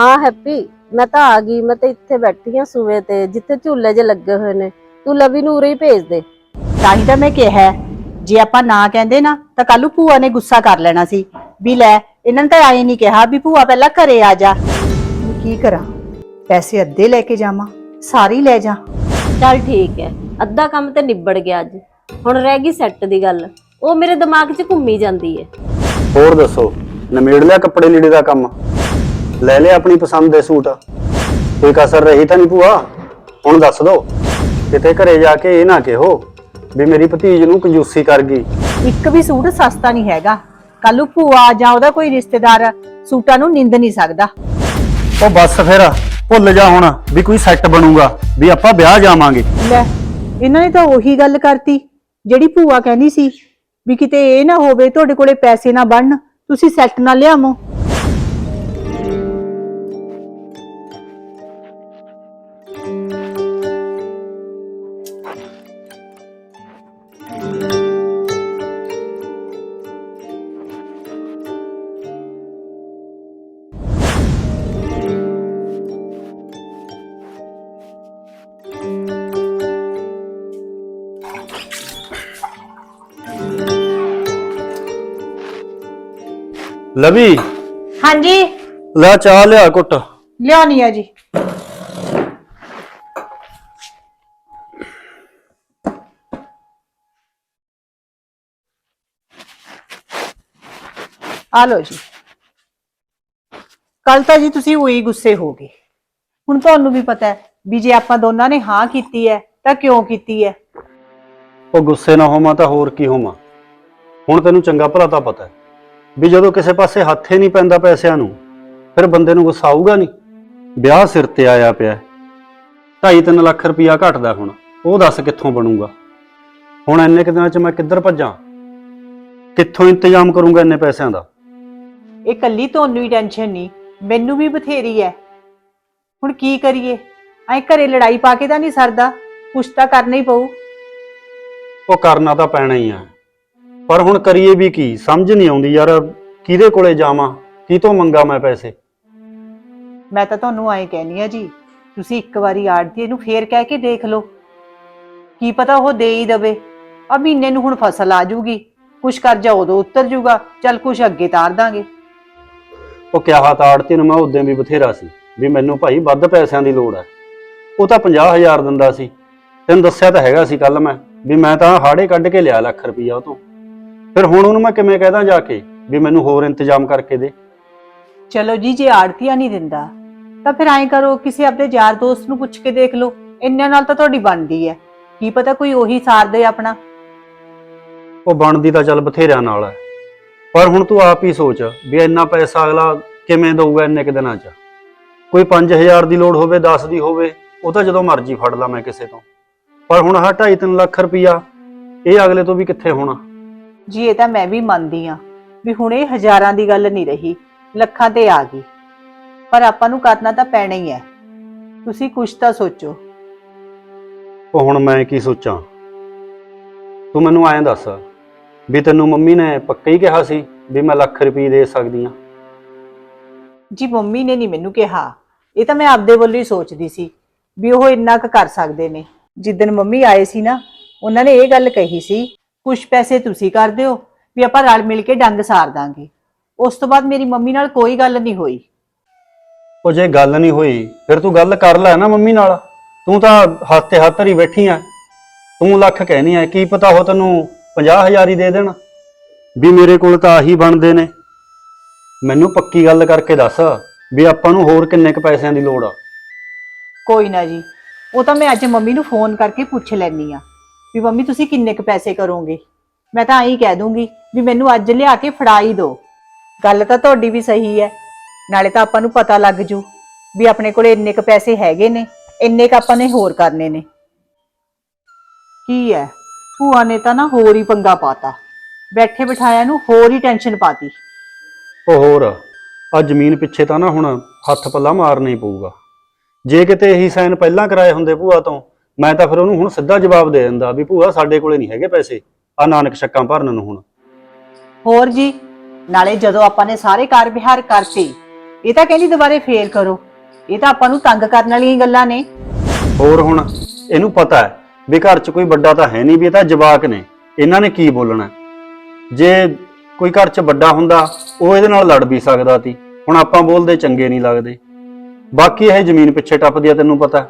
ਹਾਂ ਹੈਪੀ ਮੈਂ ਤਾਂ ਆ ਗਈ ਮੈਂ ਤਾਂ ਇੱਥੇ ਬੈਠੀ ਆ ਸੂਏ ਤੇ ਜਿੱਥੇ ਝੂਲੇ ਜੇ ਲੱਗੇ ਹੋਏ ਨੇ। ਤੂੰ ਲਵੀ ਨੂੰ ਉਰੇ ਹੀ ਭੇਜ ਦੇ। ਤਾਂ ਹੀ ਤਾਂ ਮੈਂ ਕਿਹਾ ਹੈ, ਜੇ ਆਪਾਂ ਨਾ ਕਹਿੰਦੇ ਨਾ ਤਾਂ ਕੱਲੂ ਭੂਆ ਨੇ ਗੁੱਸਾ ਕਰ ਲੈਣਾ ਸੀ। ਵੀ ਲੈ ਇਹਨਾਂ ਨੇ ਤਾਂ ਆਏ ਨਹੀਂ ਕਿਹਾ ਵੀ ਭੂਆ ਪਹਿਲਾਂ ਘਰੇ ਆ ਜਾ। ਹੁਣ ਕੀ ਕਰਾਂ? ਪੈਸੇ ਅੱਧੇ ਲੈ ਕੇ ਜਾਵਾਂ ਸਾਰੀ ਲੈ ਜਾ। ਚੱਲ ਠੀਕ ਹੈ ਅੱਧਾ ਕੰਮ ਤੇ ਨਿਬੜ ਗਿਆ ਅੱਜ। ਹੁਣ ਰਹਿ ਗਈ ਸੈੱਟ ਦੀ ਗੱਲ। ਉਹ ਮੇਰੇ ਦਿਮਾਗ 'ਚ ਘੁੰਮੀ ਜਾਂਦੀ ਹੈ। ਹੋਰ ਦੱਸੋ ਨਿਮੇੜ ਲਿਆ ਕੱਪੜੇ ਲੀੜੇ ਦਾ ਕੰਮ? ਲੈ ਲਿਆ ਆਪਣੀ ਪਸੰਦ ਦੇ ਸੂਟ। ਕੋਈ ਕਸਰ ਰਹੀ ਤਾਂ ਨਹੀਂ ਭੂਆ ਹੁਣ ਦੱਸ ਦੋ। ਕਿਤੇ ਘਰੇ ਜਾ ਕੇ ਇਹ ਨਾ ਕਿਹੋ ਵੀ ਮੇਰੀ ਭਤੀਜ ਨੂੰ ਕੰਜੂਸੀ ਕਰ ਗਈ। ਇੱਕ ਵੀ ਸੂਟ ਸਸਤਾ ਨਹੀਂ ਹੈਗਾ। ਕੱਲੂ ਭੂਆ ਜਾਂ ਉਹਦਾ ਕੋਈ ਰਿਸ਼ਤੇਦਾਰ ਸੂਟਾਂ ਨੂੰ ਨਿੰਦ ਨਹੀਂ ਸਕਦਾ। ਉਹ ਬੱਸ ਫਿਰ ਭੁੱਲ ਜਾ ਹੁਣ ਵੀ ਕੋਈ ਸੈੱਟ ਬਣੂਗਾ ਵੀ ਆਪਾਂ ਵਿਆਹ ਜਾਵਾਂਗੇ। ਲੈ ਇਹਨਾਂ ਨੇ ਤਾਂ ਉਹੀ ਗੱਲ ਕਰਤੀ ਜਿਹੜੀ ਭੂਆ ਕਹਿੰਦੀ ਸੀ ਵੀ ਕਿਤੇ ਇਹ ਨਾ ਹੋਵੇ ਤੁਹਾਡੇ ਕੋਲੇ ਪੈਸੇ ਨਾ ਬਣਨ ਤੁਸੀਂ ਸੈੱਟ ਨਾ ਲਿਆਵੋ। ਲਵੀ? ਹਾਂਜੀ। ਲੈ ਚਾਹ ਲਿਆ ਕੁੱਟ ਲਿਆਉਣੀ ਆ ਜੀ। ਆ ਲੋ ਜੀ। ਕੱਲ ਤਾਂ ਜੀ ਤੁਸੀਂ ਉਹੀ ਗੁੱਸੇ ਹੋ ਗਏ। ਹੁਣ ਤੁਹਾਨੂੰ ਵੀ ਪਤਾ ਹੈ ਵੀ ਜੇ ਆਪਾਂ ਦੋਨਾਂ ਨੇ ਹਾਂ ਕੀਤੀ ਹੈ ਤਾਂ ਕਿਉਂ ਕੀਤੀ ਹੈ? ਉਹ ਗੁੱਸੇ ਨਾ ਹੋਵਾਂ ਤਾਂ ਹੋਰ ਕੀ ਹੋਵਾਂ। ਹੁਣ ਤੈਨੂੰ ਚੰਗਾ ਭਲਾ ਤਾਂ ਪਤਾ ਹੈ। ਵੀ ਜਦੋਂ ਕਿਸੇ ਪਾਸੇ ਹੱਥੇ ਨਹੀਂ ਪੈਂਦਾ ਪੈਸਿਆਂ ਨੂੰ ਫਿਰ ਬੰਦੇ ਨੂੰ ਗੁੱਸਾ ਆਊਗਾ ਨਹੀਂ? ਵਿਆਹ ਸਿਰ ਤੇ ਆਇਆ ਪਿਆ 2.5-3 ਲੱਖ ਰੁਪਇਆ ਘਟਦਾ ਹੁਣ ਉਹ ਦੱਸ ਕਿੱਥੋਂ ਬਣੂਗਾ? ਹੁਣ ਇੰਨੇ ਕੁ ਦਿਨਾਂ 'ਚ ਮੈਂ ਕਿੱਧਰ ਭੱਜਾਂ? ਕਿੱਥੋਂ ਇੰਤਜ਼ਾਮ ਕਰੂੰਗਾ ਇੰਨੇ ਪੈਸਿਆਂ ਦਾ? ਇਹ ਕੱਲੀ ਤੁਹਾਨੂੰ ਹੀ ਟੈਨਸ਼ਨ ਨਹੀਂ ਮੈਨੂੰ ਵੀ ਬਥੇਰੀ ਹੈ। ਹੁਣ ਕੀ ਕਰੀਏ? ਐ ਘਰੇ ਲੜਾਈ ਪਾ ਕੇ ਤਾਂ ਨਹੀਂ ਸਰਦਾ ਕੁਛ ਤਾਂ ਕਰਨਾ ਹੀ ਪਊ। ਉਹ ਕਰਨਾ ਤਾਂ ਪੈਣਾ ਹੀ ਆ। ਪਰ ਹੁਣ ਕਰੀਏ ਵੀ ਕੀ? ਸਮਝ ਨਹੀਂ ਆਉਂਦੀ ਯਾਰ ਕਿਹਦੇ ਕੋਲੇ ਜਾਵਾਂ? ਕੀ ਤੋਂ ਮੰਗਾ ਮੈਂ ਪੈਸੇ? ਮੈਂ ਤਾਂ ਤੁਹਾਨੂੰ ਐਂ ਕਹਿਨੀ ਆ ਜੀ ਤੁਸੀਂ ਇੱਕ ਵਾਰੀ ਆੜਤੀ ਨੂੰ ਫੇਰ ਕਹਿ ਕੇ ਦੇਖ ਲਓ। ਕੀ ਪਤਾ ਉਹ ਦੇ ਹੀ ਦਵੇ। ਆ ਮਹੀਨੇ ਨੂੰ ਹੁਣ ਫਸਲ ਆ ਜੂਗੀ। ਕੁਛ ਕਰਜ਼ਾ ਉਦੋਂ ਉਤਰ ਜੂਗਾ। ਚੱਲ ਕੁਛ ਅੱਗੇ ਤਾਰ ਦਾਂਗੇ। ਉਹ ਕਿਹਾ ਹੱਥ ਆੜਤੀ ਨੂੰ ਮੈਂ ਉਦੋਂ ਵੀ ਬਥੇਰਾ ਸੀ ਵੀ ਮੈਨੂੰ ਭਾਈ ਵੱਧ ਪੈਸਿਆਂ ਦੀ ਲੋੜ ਹੈ ਉਹ ਤਾਂ 50000 ਦਿੰਦਾ ਸੀ। ਤੈਨੂੰ ਦੱਸਿਆ ਤਾਂ ਹੈਗਾ ਸੀ ਕੱਲ ਮੈਂ ਵੀ ਮੈਂ ਤਾਂ ਹਾੜੇ ਕੱਢ ਕੇ ਲਿਆ ਲੱਖ ਰੁਪਈਆ ਉਹ ਤੋਂ। ਫਿਰ ਹੁਣ ਉਹਨੂੰ ਮੈਂ ਕਿਵੇਂ ਕਹਿਦਾ ਜਾ ਕੇ ਵੀ ਮੈਨੂੰ ਹੋਰ ਇੰਤਜ਼ਾਮ ਕਰਕੇ ਦੇ? ਚਲੋ ਜੀ ਜੇ ਆੜਤੀਆ ਨਹੀਂ ਦਿੰਦਾ ਤਾਂ ਫਿਰ ਐਂ ਕਰੋ ਕਿਸੇ ਆਪਣੇ ਯਾਰ ਦੋਸਤ ਨੂੰ ਪੁੱਛ ਕੇ ਦੇਖ ਲਓ। ਇੰਨਿਆਂ ਨਾਲ ਤਾਂ ਤੁਹਾਡੀ ਬਣਦੀ ਹੈ ਕੀ ਪਤਾ ਕੋਈ ਉਹੀ ਸਾਰ ਦੇ ਆਪਣਾ। ਉਹ ਬਣਦੀ ਤਾਂ ਚੱਲ ਬਥੇਰਿਆਂ ਨਾਲ ਹੈ ਪਰ ਹੁਣ ਤੂੰ ਆਪ ਹੀ ਸੋਚ ਵੀ ਇੰਨਾ ਪੈਸਾ ਅਗਲਾ ਕਿਵੇਂ ਦਊਗਾ ਇੰਨੇ ਕੁ ਦਿਨਾਂ 'ਚ? ਕੋਈ 5000 ਦੀ ਲੋੜ ਹੋਵੇ 10 ਦੀ ਹੋਵੇ ਉਹ ਤਾਂ ਜਦੋਂ ਮਰਜ਼ੀ ਫੜ ਲਾਂ ਮੈਂ ਕਿਸੇ ਤੋਂ। ਪਰ ਹੁਣ ਆਹ 2.5 ਲੱਖ ਰੁਪਈਆ ਇਹ ਅਗਲੇ ਤੋਂ ਵੀ ਕਿੱਥੇ ਹੋਣਾ? ਜੀ ਇਹ ਤਾਂ ਮੈਂ ਵੀ ਮੰਨਦੀ ਆ ਵੀ ਹੁਣ ਇਹ ਹਜ਼ਾਰਾਂ ਦੀ ਗੱਲ ਨਹੀਂ ਰਹੀ ਲੱਖਾਂ ਤੇ ਆ ਗਈ। ਪਰ ਆਪਾਂ ਨੂੰ ਕਰਨਾ ਤਾਂ ਪੈਣਾ ਹੀ ਹੈ। ਤੁਸੀਂ ਕੁਛ ਤਾਂ ਸੋਚੋ। ਉਹ ਹੁਣ ਮੈਂ ਕੀ ਸੋਚਾਂ? ਤੂੰ ਮੈਨੂੰ ਐਂ ਦੱਸ ਵੀ ਤੈਨੂੰ ਮੰਮੀ ਨੇ ਪੱਕਾ ਹੀ ਕਿਹਾ ਸੀ ਵੀ ਮੈਂ ਲੱਖ ਰੁਪਏ ਦੇ ਸਕਦੀ ਆ ਜੀ ਮੰਮੀ ਨੇ ਨਹੀਂ ਮੈਨੂੰ ਕਿਹਾ। ਇਹ ਤਾਂ ਮੈਂ ਆਪਦੇ ਵੱਲੋਂ ਹੀ ਸੋਚਦੀ ਸੀ ਵੀ ਉਹ ਇੰਨਾ ਕੁ ਕਰ ਸਕਦੇ ਨੇ। ਜਿੱਦਨ ਮੰਮੀ ਆਏ ਸੀ ਨਾ ਉਹਨਾਂ ਨੇ ਇਹ ਗੱਲ ਕਹੀ ਸੀ ਕੁਝ ਪੈਸੇ ਤੁਸੀਂ ਕਰ ਦਿਓ ਵੀ ਆਪਾਂ ਰਲ ਮਿਲ ਕੇ ਡੰਗ ਸਾਰ ਦਾਂਗੇ। ਉਸ ਤੋਂ ਬਾਅਦ ਮੇਰੀ ਮੰਮੀ ਨਾਲ ਕੋਈ ਗੱਲ ਨਹੀਂ ਹੋਈ। ਉਹ ਜੇ ਗੱਲ ਨਹੀਂ ਹੋਈ ਫਿਰ ਤੂੰ ਗੱਲ ਕਰ ਲੈ ਨਾ ਮੰਮੀ ਨਾਲ। ਤੂੰ ਤਾਂ ਹੱਥ ਤੇ ਹੱਥ ਧਰੀ ਬੈਠੀ ਆ। ਤੂੰ ਲੱਖ ਕਹਿਨੀ ਆ ਕੀ ਪਤਾ ਹੋ ਤੈਨੂੰ 50000 ਹੀ ਦੇ ਦੇਣ। ਵੀ ਮੇਰੇ ਕੋਲ ਤਾਂ ਆਹੀ ਬਣਦੇ ਨੇ। ਮੈਨੂੰ ਪੱਕੀ ਗੱਲ ਕਰਕੇ ਦੱਸ ਵੀ ਆਪਾਂ ਨੂੰ ਹੋਰ ਕਿੰਨੇ ਕ ਪੈਸਿਆਂ ਦੀ ਲੋੜ ਆ? ਕੋਈ ਨਾ ਜੀ ਉਹ ਤਾਂ ਮੈਂ ਅੱਜ ਮੰਮੀ ਨੂੰ ਫੋਨ ਕਰਕੇ ਪੁੱਛ ਲੈਣੀ ਆ। ਵੀ ਮੰਮੀ, ਤੁਸੀਂ ਕਿੰਨੇ ਕੁ ਪੈਸੇ ਕਰੋਗੇ? ਮੈਂ ਤਾਂ ਐਂ ਕਹਿ ਦੂੰਗੀ ਵੀ ਮੈਨੂੰ ਅੱਜ ਲਿਆ ਕੇ ਫੜਾ ਹੀ ਦਿਓ। ਗੱਲ ਤਾਂ ਤੁਹਾਡੀ ਵੀ ਸਹੀ ਹੈ। ਨਾਲੇ ਤਾਂ ਆਪਾਂ ਨੂੰ ਪਤਾ ਲੱਗ ਜੂ ਵੀ ਆਪਣੇ ਕੋਲੇ ਇੰਨੇ ਕੁ ਪੈਸੇ ਹੈਗੇ ਨੇ, ਇੰਨੇ ਕੁ ਆਪਾਂ ਨੇ ਹੋਰ ਕਰਨੇ ਨੇ। ਕੀ ਹੈ? ਭੂਆ ਨੇ ਤਾਂ ਨਾ ਹੋਰ ਹੀ ਪੰਗਾ ਪਾਤਾ। ਬੈਠੇ ਬਿਠਾਇਆ ਨੂੰ ਹੋਰ ਹੀ ਟੈਨਸ਼ਨ ਪਾਤੀ। ਉਹ ਹੋਰ ਆ ਜ਼ਮੀਨ ਪਿੱਛੇ ਤਾਂ ਨਾ ਹੁਣ ਹੱਥ ਪੱਲਾ ਮਾਰਨਾ ਹੀ ਪਊਗਾ। ਜੇ ਕਿਤੇ ਇਹੀ ਸਾਈਨ ਪਹਿਲਾਂ ਕਰਾਏ ਹੁੰਦੇ ਭੂਆ ਤੋਂ ਮੈਂ ਤਾਂ ਫਿਰ ਉਹਨੂੰ ਹੁਣ ਸਿੱਧਾ ਜਵਾਬ ਦੇ ਦਿੰਦਾ ਵੀ ਭੂਆ ਸਾਡੇ ਕੋਲੇ ਨਹੀਂ ਹੈਗੇ ਪੈਸੇ। ਆ ਨਾਨਕ ਸ਼ੱਕਾਂ ਭਰਨ ਨੂੰ ਹੁਣ। ਹੋਰ ਜੀ ਨਾਲੇ ਜਦੋਂ ਆਪਾਂ ਨੇ ਸਾਰੇ ਕਾਰ ਵਿਹਾਰ ਕਰਤੇ ਇਹ ਤਾਂ ਕਹਿੰਦੀ ਦੁਬਾਰੇ ਫੇਰ ਕਰੋ। ਇਹ ਤਾਂ ਆਪਾਂ ਨੂੰ ਤੰਗ ਕਰਨ ਵਾਲੀਆਂ ਹੀ ਗੱਲਾਂ ਨੇ। ਹੋਰ ਹੁਣ ਇਹਨੂੰ ਪਤਾ ਹੈ ਵੀ ਘਰ 'ਚ ਕੋਈ ਵੱਡਾ ਤਾਂ ਹੈ ਨਹੀਂ ਵੀ ਇਹ ਤਾਂ ਜਵਾਕ ਨੇ। ਇਹਨਾਂ ਨੇ ਕੀ ਬੋਲਣਾ ਜੇ ਕੋਈ ਘਰ 'ਚ ਵੱਡਾ ਹੁੰਦਾ ਉਹ ਇਹਦੇ ਨਾਲ ਲੜ ਵੀ ਸਕਦਾ ਸੀ। ਹੁਣ ਆਪਾਂ ਬੋਲਦੇ ਚੰਗੇ ਨਹੀਂ ਲੱਗਦੇ। ਬਾਕੀ ਇਹ ਜ਼ਮੀਨ ਪਿੱਛੇ ਟੱਪਦੀ ਆ ਤੈਨੂੰ ਪਤਾ।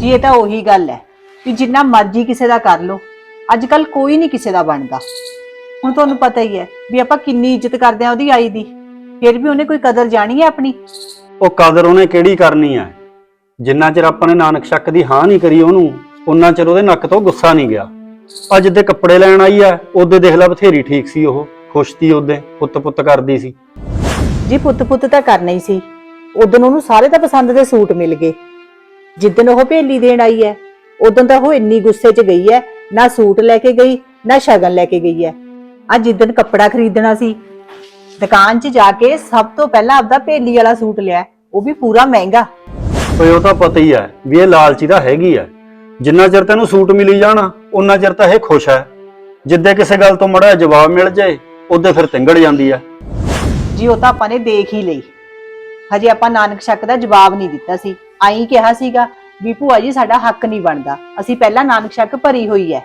ਜੀ ਇਹ ਤਾਂ ਉਹੀ ਗੱਲ ਹੈ ਕਿ ਜਿੰਨਾ ਮਰਜ਼ੀ ਕਿਸੇ ਦਾ ਕਰ ਲੋ ਅੱਜ ਕੱਲ ਕੋਈ ਨਹੀਂ ਕਿਸੇ ਦਾ ਬਣਦਾ। ਹੁਣ ਤੁਹਾਨੂੰ ਪਤਾ ਹੀ ਹੈ ਵੀ ਆਪਾਂ ਕਿੰਨੀ ਇੱਜ਼ਤ ਕਰਦੇ ਆ ਉਹਦੀ ਆਈ ਦੀ। ਫਿਰ ਵੀ ਉਹਨੇ ਕੋਈ ਕਦਰ ਜਾਣੀ ਹੈ ਆਪਣੀ? ਉਹ ਕਦਰ ਉਹਨੇ ਕਿਹੜੀ ਕਰਨੀ ਆ ਜਿੰਨਾ ਚਿਰ ਆਪਾਂ ਨੇ ਨਾਨਕ ਸ਼ੱਕ ਦੀ ਹਾਂ ਨਹੀਂ ਕਰੀ ਉਹਨੂੰ ਉਨਾ ਚਿਰ ਉਹਦੇ ਨੱਕ ਤੋਂ ਗੁੱਸਾ ਨਹੀਂ ਗਿਆ। ਅੱਜ ਦੇ ਕੱਪੜੇ ਲੈਣ ਆਈ ਆ ਉਹਦੇ ਦੇਖ ਲੈ ਬਥੇਰੀ ਠੀਕ ਸੀ ਉਹ ਖੁਸ਼ ਸੀ ਉਹਦੇ ਪੁੱਤ ਪੁੱਤ ਕਰਦੀ ਸੀ। ਜੀ ਪੁੱਤ ਪੁੱਤ ਤਾਂ ਕਰਨਾ ਹੀ ਸੀ। ਉਦੋਂ ਉਹਨੂੰ ਸਾਰੇ ਤਾਂ ਪਸੰਦ ਦੇ ਸੂਟ ਮਿਲ ਗਏ। ਜਿੱਦਣ ਉਹ ਭੇਲੀ ਦੇਣ ਆਈ ਹੈ ਉਦੋਂ ਤਾਂ ਉਹ ਇੰਨੀ ਗੁੱਸੇ 'ਚ ਗਈ ਹੈ ਨਾ ਸੂਟ ਲੈ ਕੇ ਗਈ ਨਾ ਸ਼ਗਨ ਲੈ ਕੇ ਗਈ ਹੈ ਅੱਜ ਜਿੱਦਣ ਕੱਪੜਾ ਖਰੀਦਣਾ ਸੀ ਦੁਕਾਨ 'ਚ ਜਾ ਕੇ ਸਭ ਤੋਂ ਪਹਿਲਾਂ ਆਪਦਾ ਭੇਲੀ ਵਾਲਾ ਸੂਟ ਲਿਆ ਉਹ ਵੀ ਪੂਰਾ ਮਹਿੰਗਾ। ਓਏ ਉਹ ਤਾਂ ਪਤਾ ਹੀ ਹੈ ਵੀ ਇਹ ਲਾਲਚੀ ਤਾਂ ਹੈਗੀ ਹੈ ਜਿੰਨਾ ਚਿਰ ਤੈਨੂੰ ਸੂਟ ਮਿਲੀ ਜਾਣਾ ਉਨਾ ਚਿਰ ਤਾਂ ਇਹ ਖੁਸ਼ ਹੈ ਜਿੱਦੇ ਕਿਸੇ ਗੱਲ ਤੋਂ ਮੜਾ ਜਵਾਬ ਮਿਲ ਜਾਏ ਉਹਦੇ ਫਿਰ ਤਿੰਗੜ ਜਾਂਦੀ ਹੈ ਜੀ ਉਹ ਤਾਂ ਆਪਾਂ ਨੇ ਦੇਖ ਹੀ ਲਈ। ਹਜੇ ਆਪਾਂ ਨਾਨਕ ਸ਼ੱਕ ਦਾ ਜਵਾਬ ਨਹੀਂ ਦਿੱਤਾ ਸੀ। ਆਈ ਕਿਹਾ ਸੀਗਾ ਵੀ ਭੂਆ ਜੀ ਸਾਡਾ ਹੱਕ ਨਹੀਂ ਬਣਦਾ। ਅਸੀਂ ਪਹਿਲਾਂ ਨਾਨਕ ਸ਼ੱਕ ਭਰੀ ਹੋਈ ਹੈ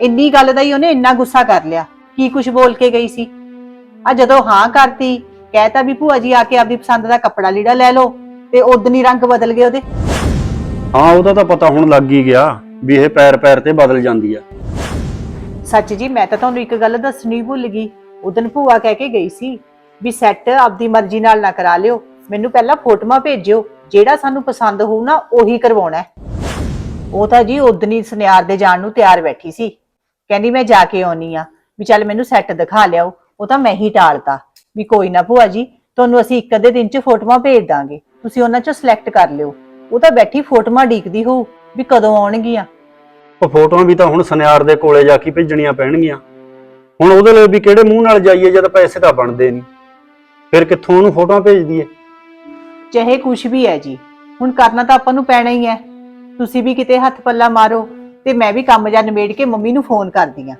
ਇੰਨੀ ਗੱਲ ਦਾ ਹੀ ਉਹਨੇ ਇੰਨਾ ਗੁੱਸਾ ਕਰ ਲਿਆ। ਕੀ ਕੁਝ ਬੋਲ ਕੇ ਗਈ ਸੀ? ਆ ਜਦੋਂ ਹਾਂ ਕਰਤੀ ਕਹਿਤਾ ਵੀ ਭੂਆ ਜੀ ਆ ਕੇ ਆਪਦੀ ਪਸੰਦ ਦਾ ਕੱਪੜਾ ਲੀੜਾ ਲੈ ਲਓ ਤੇ ਉਦਨੀ ਰੰਗ ਬਦਲ ਗਏ ਉਹਦੇ। ਹਾਂ ਉਹਦਾ ਤਾਂ ਪਤਾ ਹੁਣ ਲੱਗ ਹੀ ਗਿਆ ਵੀ ਇਹ ਪੈਰ ਪੈਰ ਤੇ ਬਦਲ ਜਾਂਦੀ ਹੈ ਸੱਚ ਜੀ ਮੈਂ ਤਾਂ ਤੁਹਾਨੂੰ ਇੱਕ ਗੱਲ ਦੱਸਣੀ ਭੁੱਲ ਗਈ। ਉਦਨ ਭੂਆ ਕਹਿ ਕੇ ਗਈ ਸੀ ਵੀ ਸੈੱਟ ਆਪਦੀ ਮਰਜ਼ੀ ਨਾਲ ਨਾ ਕਰਾ ਲਿਓ। ਮੈਨੂੰ ਪਹਿਲਾਂ ਫੋਟੋਆਂ ਭੇਜਿਓ। ਜਿਹੜਾ ਸਾਨੂੰ ਪਸੰਦ ਹੋਊ ਨਾ, ਉਹੀ ਕਰਵਾਉਣਾ ਹੈ। ਉਹ ਤਾਂ ਜੀ ਉਦਨੀ ਸੁਨਿਆਰ ਦੇ ਜਾਣ ਨੂੰ ਤਿਆਰ ਬੈਠੀ ਸੀ। ਕਹਿੰਦੀ, ਮੈਂ ਜਾ ਕੇ ਆਉਣੀ ਆ। ਵੀ ਚੱਲ ਮੈਨੂੰ ਸੈੱਟ ਦਿਖਾ ਲਿਆਓ। ਉਹ ਤਾਂ ਮੈਂ ਹੀ ਟਾਲਤਾ। ਵੀ ਕੋਈ ਨਾ ਭੂਆ ਜੀ, ਤੁਹਾਨੂੰ ਅਸੀਂ ਇੱਕ ਅੱਧੇ ਦਿਨ 'ਚ ਫੋਟੋਆਂ ਭੇਜ ਦਾਂਗੇ। ਤੁਸੀਂ ਉਹਨਾਂ 'ਚੋਂ ਸਿਲੈਕਟ ਕਰ ਲਿਓ। ਉਹ ਤਾਂ ਬੈਠੀ ਫੋਟੋਆਂ ਡੀਕਦੀ ਹੋਊ ਵੀ ਕਦੋਂ ਆਉਣਗੀਆਂ। ਉਹ ਫੋਟੋਆਂ ਵੀ ਤਾਂ ਹੁਣ ਸੁਨਿਆਰ ਦੇ ਕੋਲੇ ਜਾ ਕੇ ਭੇਜਣੀਆਂ ਪੈਣਗੀਆਂ। ਹੁਣ ਉਹਦੇ ਲਈ ਵੀ ਕਿਹੜੇ ਮੂੰਹ ਨਾਲ ਜਾਈਏ ਜਦ ਪੈਸੇ ਤਾਂ ਬਣਦੇ ਨਹੀਂ। ਫਿਰ ਕਿੱਥੋਂ ਉਹਨੂੰ ਫੋਟੋਆਂ ਭੇਜਦੀ ਏ ਚਾਹੇ ਕੁਛ ਵੀ ਹੈ ਜੀ। ਹੁਣ ਕਰਨਾ ਤਾਂ ਆਪਾਂ ਨੂੰ ਪੈਣਾ ਹੀ ਹੈ। ਤੁਸੀਂ ਵੀ ਕਿਤੇ ਹੱਥ ਪੱਲਾ ਮਾਰੋ ਤੇ ਮੈਂ ਵੀ ਕੰਮ ਜਾਂ ਨਿਬੇੜ ਕੇ ਮੰਮੀ ਨੂੰ ਫੋਨ ਕਰਦੀ ਆ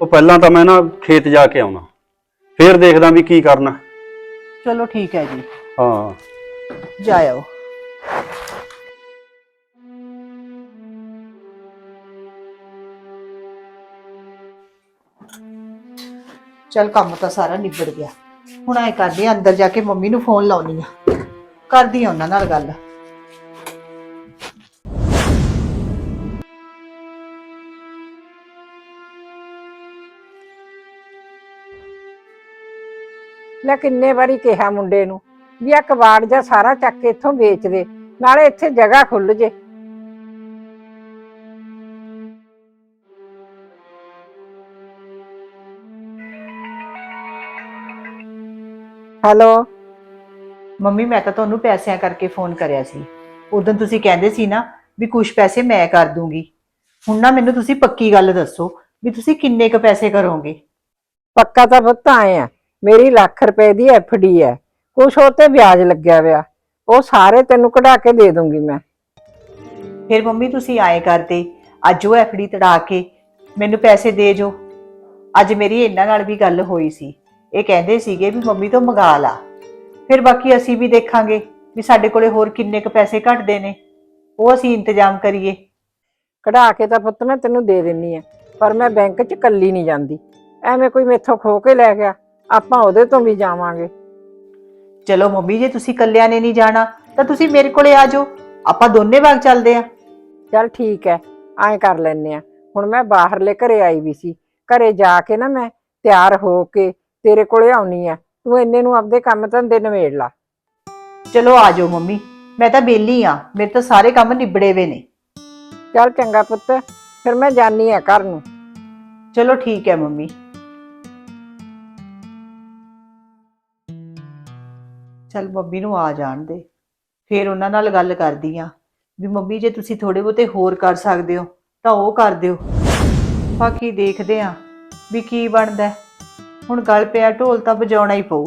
ਉਹ ਪਹਿਲਾਂ ਤਾਂ ਮੈਂ ਨਾ ਖੇਤ ਜਾ ਕੇ ਆਉਣਾ। ਫਿਰ ਦੇਖਦਾ ਵੀ ਕੀ ਕਰਨਾ। ਚਲੋ ਠੀਕ ਹੈ ਜੀ। ਹਾਂ। ਜਾਇਓ ਚਲ ਕੰਮ ਤਾਂ ਸਾਰਾ ਨਿਬੜ ਗਿਆ। ਹੁਣ ਐ ਕਰਦੀ ਆ ਅੰਦਰ ਜਾ ਕੇ ਮੰਮੀ ਨੂੰ ਫੋਨ ਲਾਉਣੀ ਆ ਕਰਦੀ ਆ ਉਹਨਾਂ ਨਾਲ ਗੱਲ। ਲੈ ਕਿੰਨੇ ਵਾਰੀ ਕਿਹਾ ਮੁੰਡੇ ਨੂੰ ਵੀ ਆ ਕਬਾੜ ਜਾਂ ਸਾਰਾ ਚੱਕ ਕੇ ਇੱਥੋਂ ਵੇਚ ਦੇ, ਨਾਲੇ ਇੱਥੇ ਜਗ੍ਹਾ ਖੁੱਲ ਜੇ। ਹੈਲੋ? ਮੰਮੀ ਮੈਂ ਤਾਂ ਤੁਹਾਨੂੰ ਪੈਸਿਆਂ ਕਰਕੇ ਫੋਨ ਕਰਿਆ ਸੀ। ਉਦੋਂ ਤੁਸੀਂ ਕਹਿੰਦੇ ਸੀ ਨਾ ਵੀ ਕੁਝ ਪੈਸੇ ਮੈਂ ਕਰ ਦੂੰਗੀ। ਹੁਣ ਨਾ ਮੈਨੂੰ ਤੁਸੀਂ ਪੱਕੀ ਗੱਲ ਦੱਸੋ ਵੀ ਤੁਸੀਂ ਕਿੰਨੇ ਕ ਪੈਸੇ ਕਰੋਗੇ? ਪੱਕਾ ਤਾਂ ਪੁੱਤ ਆਏ ਆ। ਮੇਰੀ ਲੱਖ ਰੁਪਏ ਦੀ ਡੀ ਹੈ ਕੁਛ ਉਹ ਤੇ ਵਿਆਜ ਲੱਗਿਆ ਹੋਇਆ ਉਹ ਸਾਰੇ ਤੈਨੂੰ ਕਢਾ ਕੇ ਦੇ ਦੂੰਗੀ ਮੈਂ। ਫਿਰ ਮੰਮੀ ਤੁਸੀਂ ਆਏ ਕਰਦੇ ਅੱਜ ਉਹ ਐਫਡੀ ਤੜਾ ਕੇ ਮੈਨੂੰ ਪੈਸੇ ਦੇ ਜੋ। ਅੱਜ ਮੇਰੀ ਇਹਨਾਂ ਨਾਲ ਵੀ ਗੱਲ ਹੋਈ ਸੀ। ਇਹ ਕਹਿੰਦੇ ਸੀਗੇ ਵੀ ਮੰਮੀ ਤੋਂ ਮੰਗਾ ਲਾ। ਫਿਰ ਬਾਕੀ ਅਸੀਂ ਵੀ ਦੇਖਾਂਗੇ ਵੀ ਸਾਡੇ ਕੋਲੇ ਹੋਰ ਕਿੰਨੇ ਕ ਪੈਸੇ ਘਟਦੇ ਨੇ। ਉਹ ਅਸੀਂ ਇੰਤਜ਼ਾਮ ਕਰੀਏ। ਕਢਾ ਕੇ ਤਾਂ ਪੁੱਤ ਮੈਂ ਤੈਨੂੰ ਦੇ ਦਿੰਨੀ ਆ ਪਰ ਮੈਂ ਬੈਂਕ 'ਚ ਕੱਲੀ ਨਹੀਂ ਜਾਂਦੀ। ਐਵੇਂ ਕੋਈ ਮੇਥੋਂ ਖੋ ਕੇ ਲੈ ਗਿਆ ਆਪਾਂ ਉਹਦੇ ਤੋਂ ਵੀ ਜਾਵਾਂਗੇ। ਚਲੋ ਮੰਮੀ ਜੇ ਤੁਸੀਂ ਕੱਲਿਆਂ ਨੇ ਨਹੀਂ ਜਾਣਾ ਤਾਂ ਤੁਸੀਂ ਮੇਰੇ ਕੋਲੇ ਆ ਜਾਓ। ਆਪਾਂ ਦੋਨੇ ਬਾਗ ਚੱਲਦੇ ਆ। ਚੱਲ ਠੀਕ ਹੈ ਐਂ ਕਰ ਲੈਨੇ ਆ। ਹੁਣ ਮੈਂ ਬਾਹਰਲੇ ਘਰੇ ਆਈ ਵੀ ਸੀ। ਘਰੇ ਜਾ ਕੇ ਨਾ ਮੈਂ ਤਿਆਰ ਹੋ ਕੇ ਤੇਰੇ ਕੋਲੇ ਆਉਣੀ ਆ। ਤੂੰ ਇੰਨੇ ਨੂੰ ਆਪਦੇ ਕੰਮ ਧੰਦੇ ਨਿਬੇੜ ਲਾ। ਚਲੋ ਆ ਜਾਓ ਮੰਮੀ ਮੈਂ ਤਾਂ ਬੇਲੀ ਆ ਮੇਰੇ ਤਾਂ ਸਾਰੇ ਕੰਮ ਨਿਬੜੇ ਵੇ ਨੇ। ਚੱਲ ਚੰਗਾ ਪੁੱਤ ਫਿਰ ਮੈਂ ਜਾਨੀ ਆ ਘਰ ਨੂੰ। ਚਲੋ ਠੀਕ ਹੈ ਮੰਮੀ। ਚਲ ਮੰਮੀ ਨੂੰ ਆ ਜਾਣ ਦੇ ਫਿਰ ਉਹਨਾਂ ਨਾਲ ਗੱਲ ਕਰਦੀ ਆ। ਵੀ ਮੰਮੀ ਜੇ ਤੁਸੀਂ ਥੋੜੇ ਬਹੁਤੇ ਹੋਰ ਕਰ ਸਕਦੇ ਹੋ ਤਾਂ ਉਹ ਕਰ ਦਿਓ। ਬਾਕੀ ਦੇਖਦੇ ਆ ਵੀ ਕੀ ਬਣਦਾ। ਹੈ। ਹੁਣ ਗਲ ਪਿਆ ਢੋਲ ਤਾਂ ਵਜਾਉਣਾ ਹੀ ਪਊ।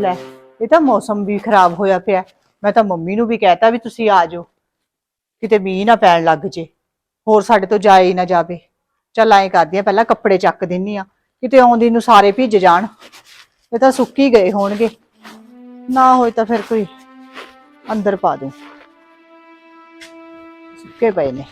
ਲੈ, ਇਹ ਤਾਂ ਮੌਸਮ ਵੀ ਖਰਾਬ ਹੋਇਆ ਪਿਆ। ਮੈਂ ਤਾਂ ਮੰਮੀ ਨੂੰ ਵੀ ਕਹਿਤਾ ਵੀ ਤੁਸੀਂ ਆ ਜਾਓ। ਕਿਤੇ ਮੀਂਹ ਨਾ ਪੈਣ ਲੱਗ ਜੇ। ਹੋਰ ਸਾਡੇ ਤੋਂ ਜਾਏ ਹੀ ਨਾ ਜਾਵੇ। ਚੱਲ ਐਂ ਕਰਦੀ ਆ, ਪਹਿਲਾਂ ਕੱਪੜੇ ਚੱਕ ਦਿੰਨੀ ਆ। ਕਿਤੇ ਆਉਂਦੀ ਨੂੰ ਸਾਰੇ ਭਿੱਜ ਜਾਣ। ਇਹ ਤਾਂ ਸੁੱਕ ਹੀ ਗਏ ਹੋਣਗੇ ਨਾ ਹੋਏ ਤਾਂ ਫਿਰ ਕੋਈ ਅੰਦਰ ਪਾ ਦੂੰ ਸੁੱਕੇ ਪਏ ਨੇ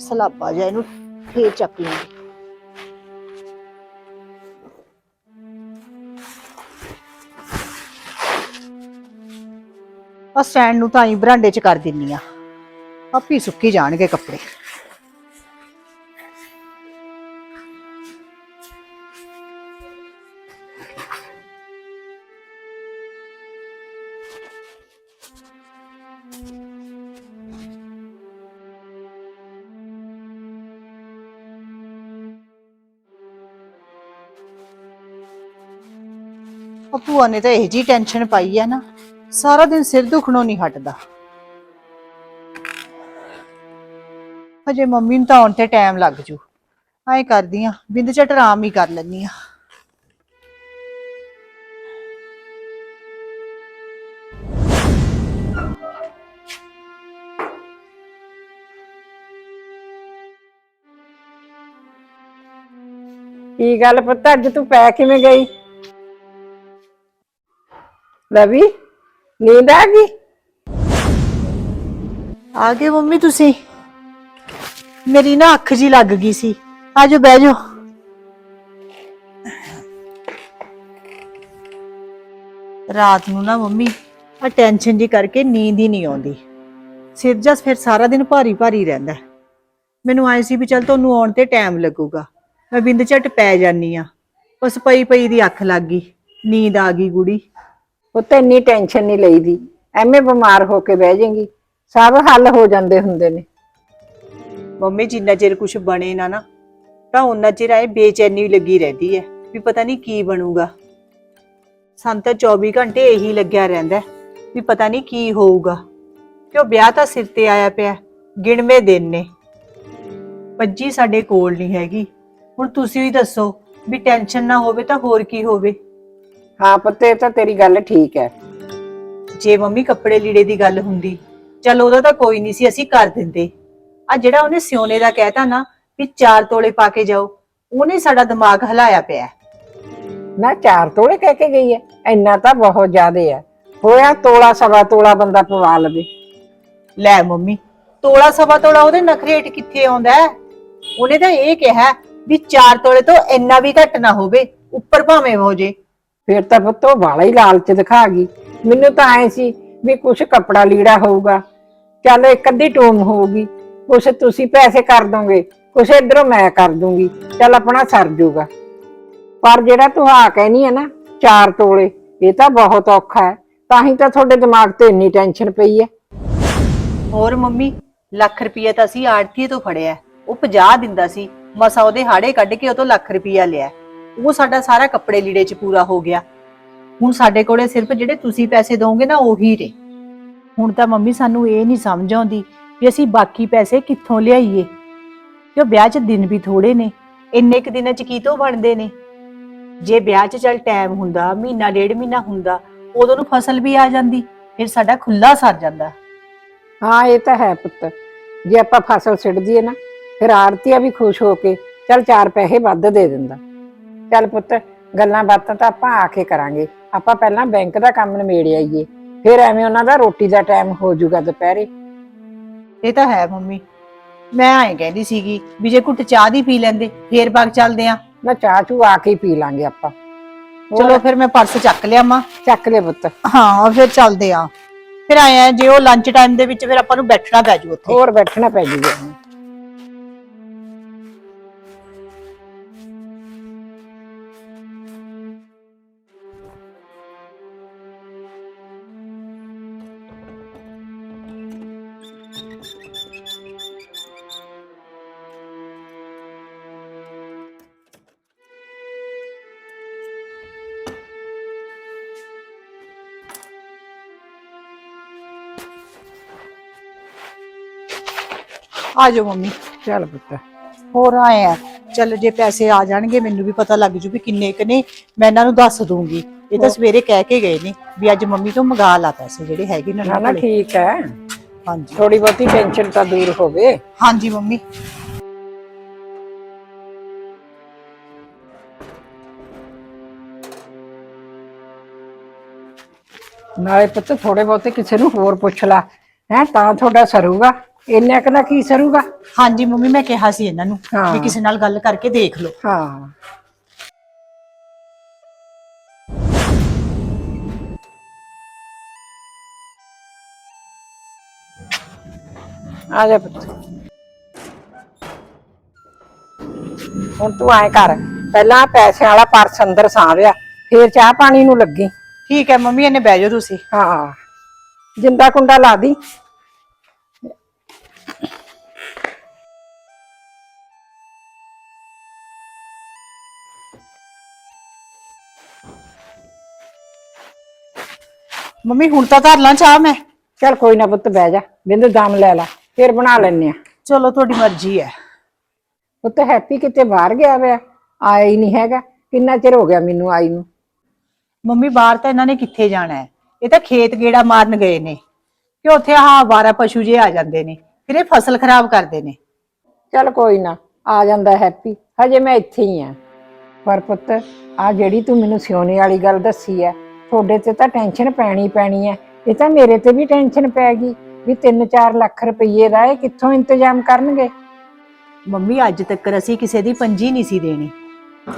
ਸਲਾਬਾ ਜਾ ਇਹਨੂੰ ਫੇਰ ਚੱਕ ਲਵਾਂਗੇ ਆ ਸਟੈਂਡ ਨੂੰ ਤਾਂ ਹੀ ਬਰਾਂਡੇ 'ਚ ਕਰ ਦਿੰਨੀ ਆ। ਆਪੀ ਸੁੱਕੀ ਜਾਣਗੇ ਕੱਪੜੇ। ਉਹ ਭੂਆ ਨੇ ਤਾਂ ਇਹ ਜੀ ਟੈਨਸ਼ਨ ਪਾਈ ਆ ਨਾ। ਸਾਰਾ ਦਿਨ ਸਿਰ ਦੁਖਣੋਂ ਨਹੀਂ ਹਟਦਾ। ਹਜੇ ਮੰਮੀ ਨੂੰ ਤਾਂ ਆਉਣ ਤੇ ਟਾਈਮ ਲੱਗ ਜੂ। ਐਂ ਕਰਦੀ ਆ, ਬਿੰਦ ਝਟ ਆਰਾਮ ਹੀ ਕਰ ਲੈਣੀ ਆ। ਕੀ ਗੱਲ ਪੁੱਤ, ਅੱਜ ਤੂੰ ਪੈ ਕਿਵੇਂ ਗਈ? ਰਵੀ ਨੀਂਦ ਆ ਗਈ? ਆ ਗਏ ਮੰਮੀ ਤੁਸੀਂ। ਮੇਰੀ ਨਾ ਅੱਖ ਜੀ ਲੱਗ ਗਈ ਸੀ। ਆਜੋ ਬਹਿ ਜਾਓ। ਰਾਤ ਨੂੰ ਨਾ ਮੰਮੀ, ਆ ਟੈਨਸ਼ਨ ਜੀ ਕਰਕੇ ਨੀਂਦ ਹੀ ਨਹੀਂ ਆਉਂਦੀ। ਸਿਰ ਜਸ ਫਿਰ ਸਾਰਾ ਦਿਨ ਭਾਰੀ ਭਾਰੀ ਰਹਿੰਦਾ। ਹੈ। ਮੈਨੂੰ ਆਏ ਸੀ ਵੀ ਚੱਲ ਤੁਹਾਨੂੰ ਆਉਣ ਤੇ ਟਾਈਮ ਲੱਗੂਗਾ। ਮੈਂ ਬਿੰਦ ਝਟ ਪੈ ਜਾਨੀ ਆ। ਬਸ ਪਈ ਪਈ ਦੀ ਅੱਖ ਲੱਗ ਗਈ। ਨੀਂਦ ਆ ਗਈ ਗੁੜੀ ਉਹ ਤਾਂ ਇੰਨੀ ਟੈਨਸ਼ਨ ਨਹੀਂ ਲਈਦੀ। ਐਵੇਂ ਬਿਮਾਰ ਹੋ ਕੇ ਬਹਿ ਜਾਏਗੀ। ਸਭ ਹੱਲ ਹੋ ਜਾਂਦੇ ਹੁੰਦੇ ਨੇ। ਮੰਮੀ, ਜਿੰਨਾ ਚਿਰ ਕੁਝ ਬਣੇ ਨਾ ਨਾ, ਤਾਂ ਉਹਨਾਂ ਚਿਰ ਐ ਬੇਚੈਨੀ ਲੱਗੀ ਰਹਿੰਦੀ ਹੈ ਵੀ ਪਤਾ ਨਹੀਂ ਕੀ ਬਣੂਗਾ। ਸਾਨੂੰ ਤਾਂ 24 ਘੰਟੇ ਇਹੀ ਲੱਗਿਆ ਰਹਿੰਦਾ ਹੈ ਵੀ ਪਤਾ ਨਹੀਂ ਕੀ ਹੋਊਗਾ। ਕਿਉਂ ਵਿਆਹ ਤਾਂ ਸਿਰ ਤੇ ਆਇਆ ਪਿਆ, ਗਿਣਵੇਂ ਦਿਨ ਨੇ। ਪੱਜੀ ਸਾਡੇ ਕੋਲ ਨਹੀਂ ਹੈਗੀ। ਹੁਣ ਤੁਸੀਂ ਵੀ ਦੱਸੋ, ਵੀ ਟੈਨਸ਼ਨ ਨਾ ਹੋਵੇ ਤਾਂ ਹੋਰ ਕੀ ਹੋਵੇ। ਹਾਂ ਪੁੱਤ ਇਹ ਤਾਂ ਤੇਰੀ ਗੱਲ ਠੀਕ ਹੈ। ਜੇ ਮੰਮੀ ਕੱਪੜੇ ਲੀੜੇ ਦੀ ਗੱਲ ਹੁੰਦੀ ਚਲ ਉਹਦਾ ਤਾਂ ਕੋਈ ਨਹੀਂ ਸੀ ਅਸੀਂ ਕਰ ਦਿੰਦੇ। ਆ ਜਿਹੜਾ ਉਹਨੇ ਸਿਉਨੇ ਦਾ ਕਹਿਤਾ ਨਾ ਵੀ ਚਾਰ ਤੋਲੇ ਪਾ ਕੇ ਜਾਓ ਉਹਨੇ ਸਾਡਾ ਦਿਮਾਗ ਹਿਲਾਇਆ ਪਿਆ। ਨਾ ਚਾਰ ਤੋਲੇ ਕਹਿ ਕੇ ਗਈ ਹੈ ਇੰਨਾ ਤਾਂ ਬਹੁਤ ਜ਼ਿਆਦੇ ਹੈ। ਹੋਇਆ ਤੋਲਾ ਸਵਾ ਤੋਲਾ ਬੰਦਾ ਪਵਾ ਲਵੇ। ਲੈ ਮੰਮੀ ਤੋਲਾ ਸਵਾ ਤੋਲਾ ਉਹਦੇ ਨਖਰੇਟ ਕਿੱਥੇ ਆਉਂਦਾ ਹੈ? ਉਹਨੇ ਤਾਂ ਇਹ ਕਿਹਾ ਵੀ ਚਾਰ ਤੋਲੇ ਤੋਂ ਇੰਨਾ ਵੀ ਘੱਟ ਨਾ ਹੋਵੇ ਉੱਪਰ ਭਾਵੇਂ ਹੋ ਜੇ। ਫਿਰ ਤਾਂ ਪੁੱਤ ਉਹ ਵਾਲਾ ਹੀ ਲਾਲਚ ਦਿਖਾ ਗਈ। ਮੈਨੂੰ ਤਾਂ ਐ ਸੀ ਵੀ ਕੁਛ ਕੱਪੜਾ ਲੀੜਾ ਹੋਊਗਾ। ਚੱਲ ਇੱਕ ਅੱਧੀ ਟੋਮ ਹੋਊਗੀ। ਕੁਛ ਤੁਸੀਂ ਪੈਸੇ ਕਰ ਦੋਗੇ, ਕੁਛ ਇਧਰੋਂ ਮੈਂ ਕਰ ਦੂੰਗੀ। ਚੱਲ ਆਪਣਾ ਸਰ ਜੂਗਾ। ਪਰ ਜਿਹੜਾ ਤੂੰ ਆ ਕਹਿਨੀ ਹੈ ਨਾ, ਚਾਰ ਤੋਲੇ, ਇਹ ਤਾਂ ਬਹੁਤ ਔਖਾ ਹੈ। ਤਾਂ ਹੀ ਤਾਂ ਤੁਹਾਡੇ ਦਿਮਾਗ ਤੇ ਇੰਨੀ ਟੈਨਸ਼ਨ ਪਈ ਹੈ। ਹੋਰ ਮੰਮੀ, ਲੱਖ ਰੁਪਈਆ ਤਾਂ ਅਸੀਂ ਆੜਤੀਏ ਤੋਂ ਫੜਿਆ। ਉਹ 50 ਦਿੰਦਾ ਸੀ। ਮਸਾ ਉਹਦੇ ਹਾੜੇ ਕੱਢ ਕੇ ਉਹ ਤੋਂ ਲੱਖ ਰੁਪਈਆ ਲਿਆ। ਉਹ ਸਾਡਾ ਸਾਰਾ ਕੱਪੜੇ ਲੀੜੇ 'ਚ ਪੂਰਾ ਹੋ ਗਿਆ। ਹੁਣ ਸਾਡੇ ਕੋਲੇ ਸਿਰਫ ਜਿਹੜੇ ਤੁਸੀਂ ਪੈਸੇ ਦੋਗੇ ਨਾ, ਉਹੀ ਨੇ। ਹੁਣ ਤਾਂ ਮੰਮੀ ਸਾਨੂੰ ਇਹ ਨਹੀਂ ਸਮਝ ਆਉਂਦੀ ਵੀ ਅਸੀਂ ਬਾਕੀ ਪੈਸੇ ਕਿੱਥੋਂ ਲਿਆਈਏ। ਕਿਉਂ ਵਿਆਹ 'ਚ ਦਿਨ ਵੀ ਥੋੜੇ ਨੇ, ਇੰਨੇ ਕੁ ਦਿਨਾਂ 'ਚ ਕੀ ਤੋਂ ਬਣਦੇ ਨੇ? ਜੇ ਵਿਆਹ 'ਚ ਚੱਲ ਟਾਈਮ ਹੁੰਦਾ, ਮਹੀਨਾ, ਡੇਢ ਮਹੀਨਾ ਹੁੰਦਾ, ਉਦੋਂ ਨੂੰ ਫਸਲ ਵੀ ਆ ਜਾਂਦੀ, ਫਿਰ ਸਾਡਾ ਖੁੱਲਾ ਸਰ ਜਾਂਦਾ। ਹਾਂ, ਇਹ ਤਾਂ ਹੈ ਪੁੱਤ। ਜੇ ਆਪਾਂ ਫਸਲ ਸਿੱਟ ਦਈਏ ਨਾ, ਫਿਰ ਆੜਤੀਆ ਵੀ ਖੁਸ਼ ਹੋ ਕੇ ਚੱਲ ਚਾਰ ਪੈਸੇ ਵੱਧ ਦੇ ਦਿੰਦਾ। ਚੱਲ ਪੁੱਤ ਗੱਲਾਂ ਬਾਤਾਂ ਤਾਂ ਆਪਾਂ ਆ ਕੇ ਕਰਾਂਗੇ। ਆਪਾਂ ਪਹਿਲਾਂ ਬੈਂਕ ਦਾ ਕੰਮ ਨਿਬੇੜ ਆਈਏ। ਫਿਰ ਐਵੇਂ ਉਹਨਾਂ ਦਾ ਰੋਟੀ ਦਾ ਟਾਈਮ ਹੋ ਜਾਊਗਾ ਦੁਪਹਿਰੇ। ਇਹ ਤਾਂ ਹੈ ਮੰਮੀ। ਮੈਂ ਐਂ ਕਹਿੰਦੀ ਸੀਗੀ ਵੀ ਜੇ ਘੁੱਟ ਚਾਹ ਦੀ ਪੀ ਲੈਂਦੇ ਫੇਰ ਬਾਗ ਚੱਲਦੇ ਆ। ਨਾ ਚਾਹ ਚੂ ਆ ਕੇ ਹੀ ਪੀ ਲਾਂਗੇ ਆਪਾਂ। ਚਲੋ ਫਿਰ ਮੈਂ ਪਰਸ ਚੱਕ ਲਿਆ ਮਾਂ। ਚੱਕ ਲੈ ਪੁੱਤ। ਹਾਂ ਫਿਰ ਚੱਲਦੇ ਆ। ਫਿਰ ਆਏ ਆ ਜੇ ਉਹ ਲੰਚ ਟਾਈਮ ਦੇ ਵਿੱਚ ਫਿਰ ਆਪਾਂ ਨੂੰ ਬੈਠਣਾ ਪੈ ਜੂ ਉੱਥੇ। ਹੋਰ ਬੈਠਣਾ ਪੈ ਜੂਗਾ। ਆ ਜਾਓ ਮੰਮੀ। ਚੱਲ ਪੁੱਤ। ਹੋਰ ਆਏ ਆ। ਚੱਲ ਜੇ ਪੈਸੇ ਆ ਜਾਣਗੇ ਮੈਨੂੰ ਵੀ ਪਤਾ ਲੱਗ ਜੂ ਵੀ ਕਿੰਨੇ ਕ ਨੇ। ਮੈਂ ਇਹਨਾਂ ਨੂੰ ਦੱਸ ਦੂੰਗੀ। ਇਹ ਤਾਂ ਸਵੇਰੇ ਕਹਿ ਕੇ ਗਏ ਨੇ ਵੀ ਅੱਜ ਮੰਮੀ ਤੋਂ ਮੰਗਾ ਲਾ ਪੈਸੇ ਜਿਹੜੇ ਹੈਗੇ ਨੇ ਨਾ ਠੀਕ ਹੈ। ਹਾਂਜੀ। ਥੋੜੀ ਬਹੁਤੀ ਟੈਨਸ਼ਨ ਤਾਂ ਦੂਰ ਹੋਵੇ। ਹਾਂਜੀ ਮੰਮੀ। ਨਾਲੇ ਪੁੱਤ ਥੋੜੇ ਬਹੁਤੇ ਕਿਸੇ ਨੂੰ ਹੋਰ ਪੁੱਛ ਲਾ। ਹੈ ਤਾਂ ਤੁਹਾਡਾ ਸਰੂਗਾ ਇੰਨੇ ਕੁ ਦਾ ਕੀ ਸਰੂਗਾ? ਹਾਂਜੀ ਮੰਮੀ ਮੈਂ ਕਿਹਾ ਸੀ ਇਹਨਾਂ ਨੂੰ ਹਾਂ। ਵੀ ਕਿਸੇ ਨਾਲ ਗੱਲ ਕਰਕੇ ਦੇਖ ਲਓ। ਹਾਂ। ਆ ਜਾ ਪੁੱਤ। ਹੁਣ ਤੂੰ ਐ ਕਰ ਪਹਿਲਾਂ ਪੈਸਿਆਂ ਵਾਲਾ ਪਰਸ ਅੰਦਰ ਸਾਂਭਿਆ ਫੇਰ ਚਾਹ ਪਾਣੀ ਨੂੰ ਲੱਗੀ। ਠੀਕ ਹੈ ਮੰਮੀ ਇਹਨੇ ਬਹਿ ਜਾਓ ਤੁਸੀਂ। ਹਾਂ। ਜਿੰਦਾ ਕੁੰਡਾ ਲਾ ਦੀ। ਮੰਮੀ ਹੁਣ ਤਾਂ ਧਰ ਲਾਂ ਚਾਹ ਮੈਂ। ਚੱਲ ਕੋਈ ਨਾ ਪੁੱਤ ਬਹਿ ਜਾ। ਬਿੰਦ ਦਮ ਲੈ ਲਾ। ਫੇਰ ਬਣਾ ਲੈਨੇ ਆ। ਚਲੋ ਤੁਹਾਡੀ ਮਰਜ਼ੀ ਹੈ। ਪੁੱਤ ਹੈਪੀ ਕਿਤੇ ਬਾਹਰ ਗਿਆ ਹੋਇਆ? ਆਇਆ ਹੀ ਨਹੀਂ ਹੈਗਾ। ਕਿੰਨਾ ਚਿਰ ਹੋ ਗਿਆ ਮੈਨੂੰ ਆਈ ਨੂੰ? ਮੰਮੀ ਬਾਹਰ ਤਾਂ ਇਹਨਾਂ ਨੇ ਕਿੱਥੇ ਜਾਣਾ ਹੈ? ਇਹ ਤਾਂ ਖੇਤ ਗੇੜਾ ਮਾਰਨ ਗਏ ਨੇ। ਕਿ ਉੱਥੇ ਆਹ ਆਵਾਰਾ ਪਸ਼ੂ ਜੇ ਆ ਜਾਂਦੇ ਨੇ। ਫਿਰ ਇਹ ਫਸਲ ਖਰਾਬ ਕਰਦੇ ਨੇ। ਚੱਲ ਕੋਈ ਨਾ ਆ ਜਾਂਦਾ ਹੈਪੀ। ਹਜੇ ਮੈਂ ਇੱਥੇ ਹੀ ਆ। ਪਰ ਪੁੱਤ ਆ ਜਿਹੜੀ ਤੂੰ ਮੈਨੂੰ ਸਿਉਣੇ ਵਾਲੀ ਗੱਲ ਦੱਸੀ ਐ ਤੁਹਾਡੇ ਤੇ ਤਾਂ ਟੈਨਸ਼ਨ ਪੈਣੀ ਪੈਣੀ ਐ ਇਹ ਤਾਂ ਮੇਰੇ ਤੇ ਵੀ ਟੈਨਸ਼ਨ ਪੈ ਗਈ ਵੀ 3-4 ਲੱਖ ਰੁਪਏ ਦਾ ਇਹ ਕਿੱਥੋਂ ਇੰਤਜ਼ਾਮ ਕਰਨਗੇ? ਮੰਮੀ ਅੱਜ ਤੱਕ ਅਸੀਂ ਕਿਸੇ ਦੀ ਪੰਜੀ ਨਹੀਂ ਸੀ ਦੇਣੀ।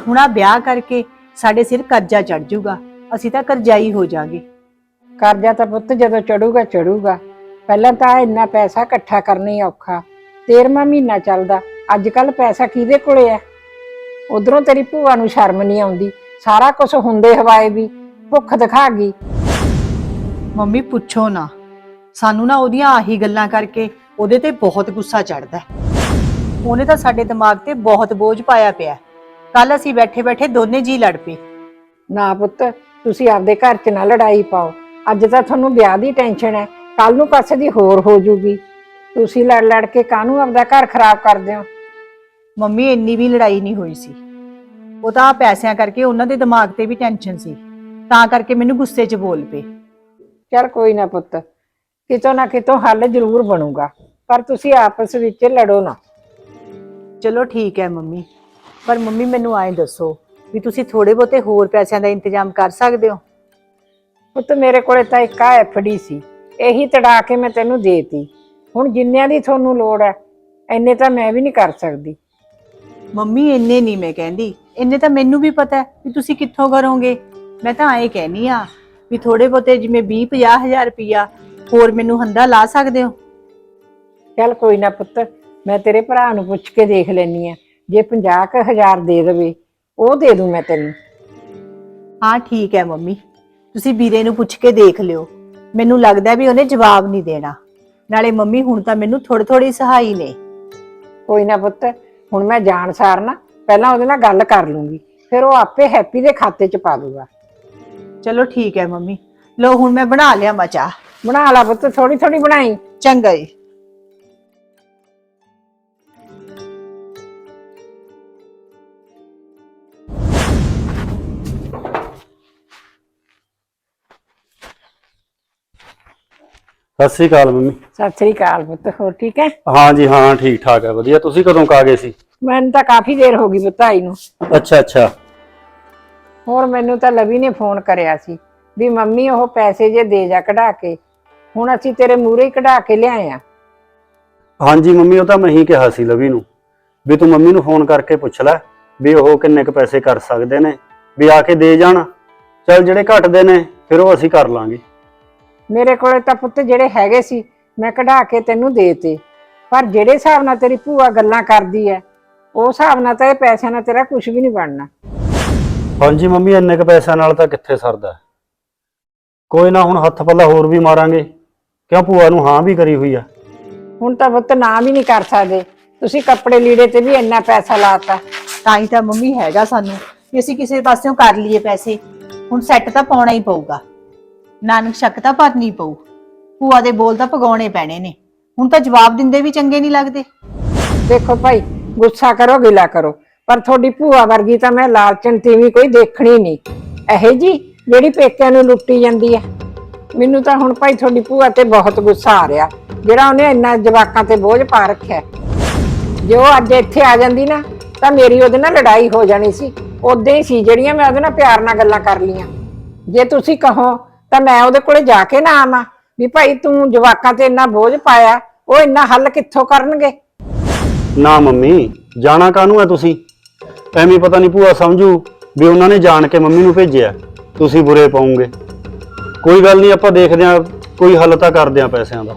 ਹੁਣ ਆ ਵਿਆਹ ਕਰਕੇ ਸਾਡੇ ਸਿਰ ਕਰਜ਼ਾ ਚੜ ਜਾਊਗਾ ਅਸੀਂ ਤਾਂ ਕਰਜ਼ਾਈ ਹੋ ਜਾਾਂਗੇ। ਕਰਜ਼ਾ ਤਾਂ ਪੁੱਤ ਜਦੋਂ ਚੜੂਗਾ ਚੜੂਗਾ ਪਹਿਲਾਂ ਤਾਂ ਇੰਨਾ ਪੈਸਾ ਇਕੱਠਾ ਕਰਨਾ ਹੀ ਔਖਾ। 13ਵਾਂ ਮਹੀਨਾ ਚੱਲਦਾ। ਅੱਜ ਕੱਲ ਪੈਸਾ ਕਿਹਦੇ ਕੋਲੇ ਐ ਉਧਰੋਂ ਤੇਰੀ ਭੂਆ ਨੂੰ ਸ਼ਰਮ ਨਹੀਂ ਆਉਂਦੀ। ਸਾਰਾ ਕੁਝ ਹੁੰਦੇ ਹਵਾਏ ਵੀ। ਭੁੱਖ ਦਿਖਾ ਗਈ। ਮੰਮੀ ਪੁੱਛੋ ਨਾ। ਸਾਨੂੰ ਨਾ ਉਹਦੀਆਂ ਆਹੀ ਗੱਲਾਂ ਕਰਕੇ ਉਹਦੇ ਤੇ ਬਹੁਤ ਗੁੱਸਾ ਚੜਦਾ ਉਹਨੇ ਤਾਂ ਸਾਡੇ ਦਿਮਾਗ ਤੇ ਬਹੁਤ ਬੋਝ ਪਾਇਆ ਪਿਆ ਕੱਲ ਅਸੀਂ ਬੈਠੇ ਬੈਠੇ ਦੋਨੇ ਜੀ ਲੜ ਪਏ। ਨਾ ਪੁੱਤ ਤੁਸੀਂ ਆਪਦੇ ਘਰ 'ਚ ਨਾ ਲੜਾਈ ਪਾਓ। ਅੱਜ ਤਾਂ ਤੁਹਾਨੂੰ ਵਿਆਹ ਦੀ ਟੈਨਸ਼ਨ ਹੈ। ਕੱਲ ਨੂੰ ਪਾਸੇ ਦੀ ਹੋਰ ਹੋ ਜੂਗੀ। ਤੁਸੀਂ ਲੜ ਲੜ ਕੇ ਕਾਹਨੂੰ ਆਪਦਾ ਘਰ ਖਰਾਬ ਕਰਦੇ ਹੋ? ਮੰਮੀ ਇੰਨੀ ਵੀ ਲੜਾਈ ਨਹੀਂ ਹੋਈ ਸੀ। ਉਹ ਤਾਂ ਪੈਸਿਆਂ ਕਰਕੇ ਉਹਨਾਂ ਦੇ ਦਿਮਾਗ ਤੇ ਵੀ ਟੈਨਸ਼ਨ ਸੀ। ਤਾਂ ਕਰਕੇ ਮੈਨੂੰ ਗੁੱਸੇ 'ਚ ਬੋਲ ਪਏ। ਚਲ ਕੋਈ ਨਾ ਪੁੱਤ ਕਿਤੋਂ ਨਾ ਕਿਤੋਂ ਹੱਲ ਜ਼ਰੂਰ ਬਣੂਗਾ ਪਰ ਤੁਸੀਂ ਆਪਸ ਵਿੱਚ ਲੜੋ ਨਾ। ਚਲੋ ਠੀਕ ਹੈ ਮੰਮੀ ਪਰ ਮੰਮੀ ਮੈਨੂੰ ਐਂ ਦੱਸੋ ਵੀ ਤੁਸੀਂ ਥੋੜੇ ਬਹੁਤੇ ਹੋਰ ਪੈਸਿਆਂ ਦਾ ਇੰਤਜ਼ਾਮ ਕਰ ਸਕਦੇ ਹੋ? ਪੁੱਤ ਮੇਰੇ ਕੋਲੇ ਤਾਂ ਇੱਕ ਆ ਐਫਡੀ ਸੀ ਇਹੀ ਤੜਾ ਕੇ ਮੈਂ ਤੈਨੂੰ ਦੇਤੀ। ਹੁਣ ਜਿੰਨਿਆਂ ਦੀ ਤੁਹਾਨੂੰ ਲੋੜ ਹੈ ਐਨੇ ਤਾਂ ਮੈਂ ਵੀ ਨਹੀਂ ਕਰ ਸਕਦੀ। ਮੰਮੀ ਇੰਨੇ ਨਹੀਂ ਮੈਂ ਕਹਿੰਦੀ ਇੰਨੇ ਤਾਂ ਮੈਨੂੰ ਵੀ ਪਤਾ ਹੈ ਵੀ ਤੁਸੀਂ ਕਿੱਥੋਂ ਕਰੋਗੇ। ਮੈਂ ਤਾਂ ਐਂ ਕਹਿਨੀ ਆ ਵੀ ਥੋੜੇ ਬਹੁਤੇ ਜਿਵੇਂ 20 ਹਜ਼ਾਰ ਰੁਪਇਆ ਹੋਰ ਮੈਨੂੰ ਹੰਦਾ ਲਾ ਸਕਦੇ ਹੋ? ਚੱਲ ਕੋਈ ਨਾ ਪੁੱਤ ਮੈਂ ਤੇਰੇ ਭਰਾ ਨੂੰ ਪੁੱਛ ਕੇ ਦੇਖ ਲੈਣੀ ਆ। ਜੇ 50000 ਦੇ ਦੇਵੇ ਉਹ ਦੇ ਦੂੰ ਮੈਂ ਤੈਨੂੰ। ਹਾਂ ਠੀਕ ਹੈ ਮੰਮੀ। ਤੁਸੀਂ ਵੀਰੇ ਨੂੰ ਪੁੱਛ ਕੇ ਦੇਖ ਲਿਓ। ਮੈਨੂੰ ਲੱਗਦਾ ਵੀ ਉਹਨੇ ਜਵਾਬ ਨਹੀਂ ਦੇਣਾ। ਨਾਲੇ ਮੰਮੀ ਹੁਣ ਤਾਂ ਮੈਨੂੰ ਥੋੜੀ ਥੋੜੀ ਸਹਾਈ ਨੇ। ਕੋਈ ਨਾ ਪੁੱਤ ਹੁਣ ਮੈਂ ਜਾਣ ਸਾਰ ਨਾ ਪਹਿਲਾਂ ਉਹਦੇ ਨਾਲ ਗੱਲ ਕਰ ਲੂੰਗੀ। ਫਿਰ ਉਹ ਆਪੇ ਹੈਪੀ ਦੇ ਖਾਤੇ 'ਚ ਪਾ ਦੂਗਾ। ਚਲੋ ਠੀਕ ਹੈ ਮੰਮੀ। ਲੋ ਹੁਣ ਮੈਂ ਬਣਾ ਲਿਆ ਮਚਾ ਬਣਾ ਲਾ ਪੁੱਤ ਥੋੜੀ ਥੋੜੀ ਬਣਾਈ। ਚੰਗਾ ਜੀ। ਸਤਿ ਸ੍ਰੀ ਅਕਾਲ ਮੰਮੀ। ਸਤਿ ਸ੍ਰੀ ਅਕਾਲ ਪੁੱਤ ਹੋਰ ਠੀਕ ਹੈ? ਹਾਂ ਜੀ ਹਾਂ ਠੀਕ ਠਾਕ ਹੈ ਵਧੀਆ। ਤੁਸੀਂ ਕਦੋਂ ਕਾ ਗਏ ਸੀ? ਮੈਨੂੰ ਤਾਂ ਕਾਫੀ ਦੇਰ ਹੋ ਗਈ ਪੁੱਤ ਆਈ ਨੂੰ। ਅੱਛਾ ਅੱਛਾ। ਹੋਰ ਮੈਨੂੰ ਤਾਂ ਲਵੀ ਨੇ ਫੋਨ ਕਰਿਆ ਸੀ ਵੀ ਮੰਮੀ ਉਹ ਪੈਸੇ ਜੇ ਦੇ ਜਾ ਕਢਾ ਕੇ ਹੁਣ ਅਸੀਂ ਤੇਰੇ ਮੂਹਰੇ ਹੀ ਕਢਾ ਕੇ ਲਿਆਏ ਆ। ਹਾਂਜੀ ਮੰਮੀ ਉਹ ਤਾਂ ਮੈਂ ਹੀ ਕਿਹਾ ਸੀ ਲਵੀ ਨੂੰ ਵੀ ਤੂੰ ਮੰਮੀ ਨੂੰ ਫੋਨ ਕਰਕੇ ਪੁੱਛ ਲੈ ਵੀ ਉਹ ਕਿੰਨੇ ਕੁ ਪੈਸੇ ਕਰ ਸਕਦੇ ਨੇ ਵੀ ਆ ਕੇ ਦੇ ਜਾਣ। ਚਲ ਜਿਹੜੇ ਘਟਦੇ ਨੇ ਫਿਰ ਉਹ ਅਸੀਂ ਕਰ ਲਾਂਗੇ। ਮੇਰੇ ਕੋਲੇ ਤਾਂ ਪੁੱਤ ਜਿਹੜੇ ਹੈਗੇ ਸੀ ਮੈਂ ਕਢਾ ਕੇ ਤੈਨੂੰ ਦੇਤੇ ਪਰ ਜਿਹੜੇ ਹਿਸਾਬ ਨਾਲ ਤੇਰੀ ਭੂਆ ਗੱਲਾਂ ਕਰਦੀ ਐ ਉਹ ਹਿਸਾਬ ਨਾਲ ਤਾਂ ਇਹ ਪੈਸਿਆਂ ਨਾਲ ਤੇਰਾ ਕੁਝ ਵੀ ਨਹੀਂ ਬਣਨਾ। ਹਾਂਜੀ ਮੰਮੀ ਇੰਨੇ ਕੁ ਪੈਸਿਆਂ ਨਾਲ ਤਾਂ ਕਿੱਥੇ ਸਰਦਾ? ਕੋਈ ਨਾ ਹੁਣ ਹੱਥ ਪੱਲਾ ਹੋਰ ਵੀ ਮਾਰਾਂਗੇ। ਕਿਉਂ ਭੂਆ ਨੂੰ ਹਾਂ ਵੀ ਕਰੀ ਹੋਈ ਆ? ਹੁਣ ਤਾਂ ਪੁੱਤ ਨਾ ਵੀ ਨਹੀਂ ਕਰ ਸਕਦੇ। ਤੁਸੀਂ ਕੱਪੜੇ ਲੀੜੇ ਤੇ ਵੀ ਇੰਨਾ ਪੈਸਾ ਲਾਤਾ। ਤਾਂ ਹੀ ਤਾਂ ਮੰਮੀ ਹੈਗਾ ਸਾਨੂੰ ਵੀ ਅਸੀਂ ਕਿਸੇ ਪਾਸਿਓਂ ਕਰ ਲਈਏ ਪੈਸੇ। ਹੁਣ ਸੈੱਟ ਤਾਂ ਪਾਉਣਾ ਹੀ ਪਊਗਾ। ਨਾਨਕ ਸ਼ੱਕ ਤਾਂ ਭਰਨੀ ਪਊ। ਭੂਆ ਦੇ ਬੋਲ ਤਾਂ ਪਗਾਉਣੇ ਪੈਣੇ ਨੇ। ਹੁਣ ਤਾਂ ਜਵਾਬ ਦਿੰਦੇ ਵੀ ਚੰਗੇ ਨਹੀਂ ਲੱਗਦੇ। ਦੇਖੋ ਭਾਈ ਗੁੱਸਾ ਕਰੋ ਗਿਲਾ ਕਰੋ। ਪਰ ਤੁਹਾਡੀ ਭੂਆ ਵਰਗੀ ਤਾਂ ਮੈਂ ਲਾਲਚਨ ਤੀਵੀਂ ਕੋਈ ਦੇਖਣੀ ਨਹੀਂ। ਇਹ ਜੀ ਜਿਹੜੀ ਪੇਕਿਆਂ ਨੂੰ ਲੁੱਟੀ ਜਾਂਦੀ ਹੈ। ਮੈਨੂੰ ਤਾਂ ਹੁਣ ਭਾਈ ਤੁਹਾਡੀ ਭੂਆ ਤੇ ਬਹੁਤ ਗੁੱਸਾ ਆ ਰਿਹਾ, ਜਿਹੜਾ ਉਹਨੇ ਇੰਨਾ ਜਵਾਕਾਂ ਤੇ ਬੋਝ ਪਾ ਰੱਖਿਆ ਜੇ ਉਹ ਅੱਜ ਇੱਥੇ ਆ ਜਾਂਦੀ ਨਾ, ਤਾਂ ਮੇਰੀ ਉਹਦੇ ਨਾਲ ਲੜਾਈ ਹੋ ਜਾਣੀ ਸੀ। ਉਦੋਂ ਹੀ ਸੀ ਜਿਹੜੀਆਂ ਮੈਂ ਉਹਦੇ ਨਾਲ ਪਿਆਰ ਨਾਲ ਗੱਲਾਂ ਕਰ ਲੀਆਂ ਜੇ ਤੁਸੀਂ ਕਹੋ, ਤਾਂ ਮੈਂ ਉਹਦੇ ਕੋਲੇ ਜਾ ਕੇ ਨਾ ਆਵਾਂ। ਵੀ ਭਾਈ ਤੂੰ ਜਵਾਕਾਂ ਤੇ ਇੰਨਾ ਬੋਝ ਪਾਇਆ, ਉਹ ਇੰਨਾ ਹੱਲ ਕਿੱਥੋਂ ਕਰਨਗੇ? ਨਾ ਮੰਮੀ, ਜਾਣਾ ਕਾਹਨੂੰ ਹੈ ਤੁਸੀਂ? ਐਵੇਂ ਪਤਾ ਨਹੀਂ ਭੂਆ ਸਮਝੂ ਵੀ ਉਹਨਾਂ ਨੇ ਜਾਣ ਕੇ ਮੰਮੀ ਨੂੰ ਭੇਜਿਆ। ਤੁਸੀਂ ਬੁਰੇ ਪਾਉਂਗੇ। ਕੋਈ ਗੱਲ ਨਹੀਂ ਆਪਾਂ ਦੇਖਦੇ ਹਾਂ ਕੋਈ ਹੱਲ ਤਾਂ ਕਰਦੇ ਹਾਂ ਪੈਸਿਆਂ ਦਾ।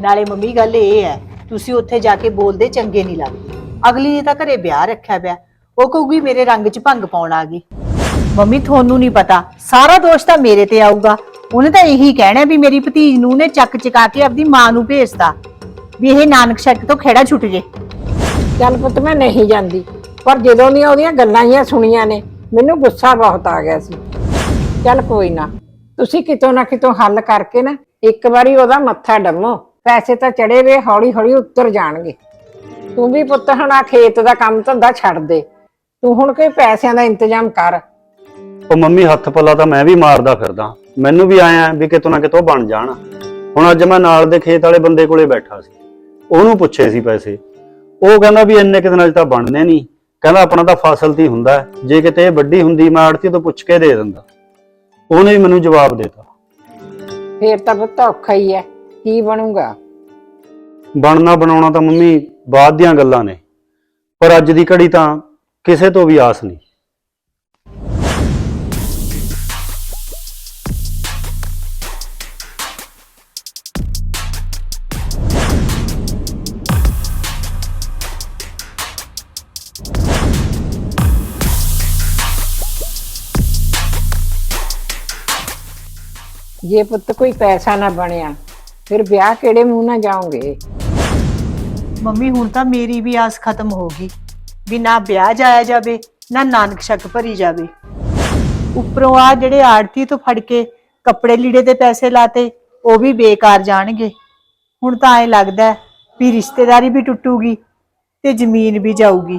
ਨਾਲੇ ਮੰਮੀ ਗੱਲ ਇਹ ਹੈ ਤੁਸੀਂ ਉੱਥੇ ਜਾ ਕੇ ਬੋਲਦੇ ਚੰਗੇ ਨਹੀਂ ਲੱਗਦੇ। ਅਗਲੀ ਨੇ ਤਾਂ ਘਰੇ ਵਿਆਹ ਰੱਖਿਆ ਪਿਆ। ਉਹ ਕਹੂਗੀ ਮੇਰੇ ਰੰਗ 'ਚ ਭੰਗ ਪਾਉਣ ਆ ਗਈ। ਮੰਮੀ ਤੁਹਾਨੂੰ ਨਹੀਂ ਪਤਾ ਸਾਰਾ ਦੋਸ਼ ਤਾਂ ਮੇਰੇ ਤੇ ਆਊਗਾ। ਉਹਨੇ ਤਾਂ ਇਹੀ ਕਹਿਣਾ ਵੀ ਮੇਰੀ ਭਤੀਜ ਨੂੰ ਨੇ ਚੱਕ ਚਕਾ ਕੇ ਆਪਦੀ ਮਾਂ ਨੂੰ ਭੇਜਤਾ। ਵੀ ਇਹ ਨਾਨਕ ਸ਼ੱਕ ਤੋਂ ਖੇੜਾ ਛੁੱਟ ਜੇ। ਚੱਲ ਪੁੱਤ ਮੈਂ ਨਹੀਂ ਜਾਂਦੀ। ਪਰ ਜਦੋਂ ਦੀਆਂ ਉਹਦੀਆਂ ਗੱਲਾਂ ਹੀ ਸੁਣੀਆਂ ਨੇ, ਮੈਨੂੰ ਗੁੱਸਾ ਬਹੁਤ ਆ ਗਿਆ ਸੀ। ਚੱਲ ਕੋਈ ਨਾ, ਤੁਸੀਂ ਕਿਤੋਂ ਨਾ ਕਿਤੋਂ ਹੱਲ ਕਰਕੇ ਨਾ, ਇੱਕ ਵਾਰੀ ਉਹਦਾ ਮੱਥਾ ਡੰਮੋ। ਪੈਸੇ ਤਾਂ ਚੜੇ ਵੇ ਹੌਲੀ ਹੌਲੀ ਉੱਤਰ ਜਾਣਗੇ। ਤੂੰ ਵੀ ਪੁੱਤ ਹੁਣ ਖੇਤ ਦਾ ਕੰਮ ਧੰਦਾ ਛੱਡ ਦੇ। ਤੂੰ ਹੁਣ ਕੋਈ ਪੈਸਿਆਂ ਦਾ ਇੰਤਜ਼ਾਮ ਕਰ। ਉਹ ਮੰਮੀ ਹੱਥ ਪੱਲਾ ਤਾਂ ਮੈਂ ਵੀ ਮਾਰਦਾ ਫਿਰਦਾ। ਮੈਨੂੰ ਵੀ ਆਇਆ ਵੀ ਕਿਤੋਂ ਨਾ ਕਿਤੋਂ ਬਣ ਜਾਣ। ਹੁਣ ਅੱਜ ਮੈਂ ਨਾਲ ਦੇ ਖੇਤ ਵਾਲੇ ਬੰਦੇ ਕੋਲੇ ਬੈਠਾ ਸੀ। ਉਹਨੂੰ ਪੁੱਛੇ ਸੀ ਪੈਸੇ। ਉਹ ਕਹਿੰਦਾ ਵੀ ਇੰਨੇ ਕਿਤੇ ਦਿਨਾਂ 'ਚ ਤਾਂ ਬਣਨੇ ਨਹੀਂ। ਕਹਿੰਦਾ ਆਪਣਾ ਤਾਂ ਫਸਲ ਹੀ ਹੁੰਦਾ ਹੈ। ਜੇ ਕਿਤੇ ਇਹ ਵੱਡੀ ਹੁੰਦੀ ਮੈਂ ਆੜਤੀ ਤੋਂ ਪੁੱਛ ਕੇ ਦੇ ਦਿੰਦਾ। ਉਹਨੇ ਵੀ ਮੈਨੂੰ ਜਵਾਬ ਦਿੱਤਾ। ਫੇਰ ਤਾਂ ਪੁੱਤ ਔਖਾ ਹੀ ਹੈ। ਕੀ ਬਣੂਗਾ? ਬਣਨਾ ਬਣਾਉਣਾ ਤਾਂ ਮੰਮੀ ਬਾਅਦ ਦੀਆਂ ਗੱਲਾਂ ਨੇ। ਪਰ ਅੱਜ ਦੀ ਘੜੀ ਤਾਂ ਕਿਸੇ ਤੋਂ ਵੀ ਆਸ ਨਹੀਂ। ਜੇ ਪੁੱਤ ਕੋਈ ਪੈਸਾ ਨਾ ਬਣਿਆ, ਫਿਰ ਵਿਆਹ ਕਿਹੜੇ ਮੂੰਹ ਨਾਲ ਜਾਓਗੇ? ਮੰਮੀ, ਹੁਣ ਤਾਂ ਮੇਰੀ ਵੀ ਆਸ ਖਤਮ ਹੋ ਗਈ ਵੀ ਨਾ ਵਿਆਹ ਜਾਇਆ ਜਾਵੇ, ਨਾ ਨਾਨਕ ਸ਼ੱਕ ਭਰੀ ਜਾਵੇ। ਉੱਪਰੋਂ ਆ ਜਿਹੜੇ ਆੜਤੀ ਤੋਂ ਫੜ ਕੇ ਕੱਪੜੇ ਲੀੜੇ ਦੇ ਪੈਸੇ ਲਾਤੇ, ਉਹ ਵੀ ਬੇਕਾਰ ਜਾਣਗੇ। ਹੁਣ ਤਾਂ ਐ ਲੱਗਦਾ ਵੀ ਰਿਸ਼ਤੇਦਾਰੀ ਵੀ ਟੁੱਟੂਗੀ ਤੇ ਜ਼ਮੀਨ ਵੀ ਜਾਊਗੀ।